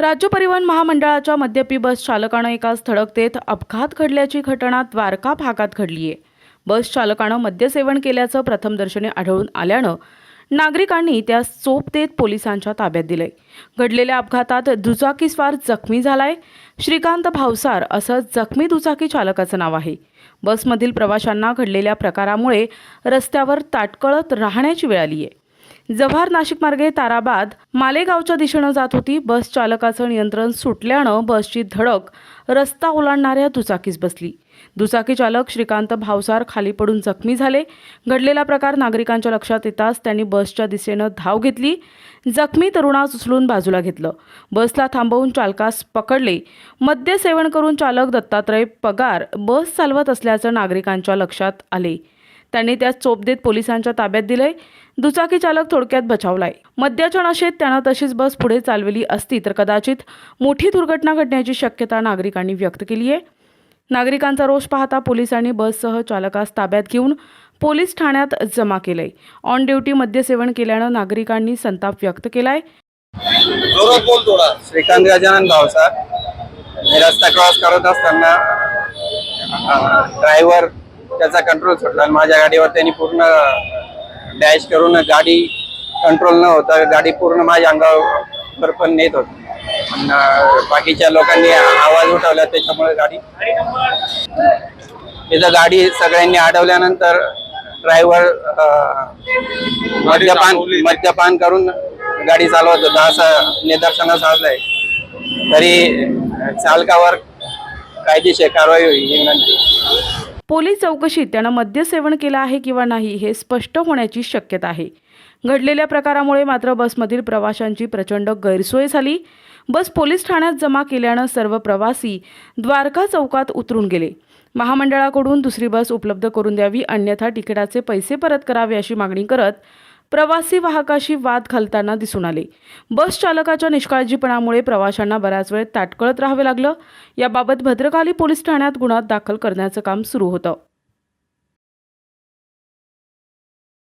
राज्य परिवहन महामंडळाच्या मद्यपी बस चालकानं एका धडकतेत अपघात घडल्याची घटना द्वारका भागात घडली आहे. बस चालकानं मद्यसेवन केल्याचं प्रथमदर्शनी आढळून आल्यानं नागरिकांनी त्यास चोप देत पोलिसांच्या ताब्यात दिलंय. घडलेल्या अपघातात दुचाकीस्वार जखमी झालाय. श्रीकांत भावसार असं जखमी दुचाकी चालकाचं नाव आहे. बसमधील प्रवाशांना घडलेल्या प्रकारामुळे रस्त्यावर ताटकळत राहण्याची वेळ आली आहे जव्हार नाशिक मार्गे ताराबाद मालेगावच्या दिशेनं जात होती. बस चालकाचं नियंत्रण सुटल्यानं बसची धडक रस्ता ओलांडणाऱ्या दुचाकीस बसली. दुचाकी चालक श्रीकांत भावसार खाली पडून जखमी झाले. घडलेला प्रकार नागरिकांच्या लक्षात येताच त्यांनी बसच्या दिशेनं धाव घेतली. जखमी तरुणास उचलून बाजूला घेतलं. बसला थांबवून चालकास पकडले. मद्य सेवन करून चालक दत्तात्रय पगार बस चालवत असल्याचं नागरिकांच्या लक्षात आले. त्यांनी त्यास चोप देत पोलिसांच्या ताब्यात दिलंय. दुचाकी चालक थोडक्यात बचावलाय. मद्याच्या नशेत त्यानं तशीच बस पुढे चालवली असती तर कदाचित मोठी दुर्घटना घडण्याची शक्यता नागरिकांनी व्यक्त केली आहे. नागरिकांचा रोष पाहता पोलिसांनी बससह चालकास ताब्यात घेऊन पोलीस ठाण्यात जमा केलंय. ऑन ड्युटी मद्यसेवन केल्यानं नागरिकांनी संताप व्यक्त केलाय. श्रीकांत गजानन भावसार मी रस्ता क्रॉस करत असताना ड्रायव्हर त्याचा कंट्रोल सुटला आणि माझ्या गाडीवर त्यांनी पूर्ण डॅश करून गाडी कंट्रोल न होता गाडी पूर्ण माझ्या अंगावर पण नेत होती. बाकीच्या लोकांनी आवाज उठवला त्याच्यामुळे गाडी. तिथं गाडी सगळ्यांनी अडवल्यानंतर ड्रायव्हर मद्यपान मद्यपान करून गाडी चालवत होता. असं निदर्शनास आलंय. तरी चालकावर कायदेशीर कारवाई होईल विनंती. पोलीस चौकशीत त्यानं मद्यसेवन केलं आहे किंवा नाही हे स्पष्ट होण्याची शक्यता आहे. घडलेल्या प्रकारामुळे मात्र बसमधील प्रवाशांची प्रचंड गैरसोय झाली. बस पोलीस ठाण्यात जमा केल्यानं सर्व प्रवासी द्वारका चौकात उतरून गेले. महामंडळाकडून दुसरी बस उपलब्ध करून द्यावी अन्यथा तिकिटाचे पैसे परत करावे अशी मागणी करत प्रवासी वाहकाशी वाद घालताना दिसून आले. बस चालकाच्या निष्काळजीपणामुळे प्रवाशांना बऱ्याच वेळ ताटकळत राहावे लागलं. याबाबत भद्रकाली पोलीस ठाण्यात गुन्हा दाखल करण्याचं काम सुरू होतं.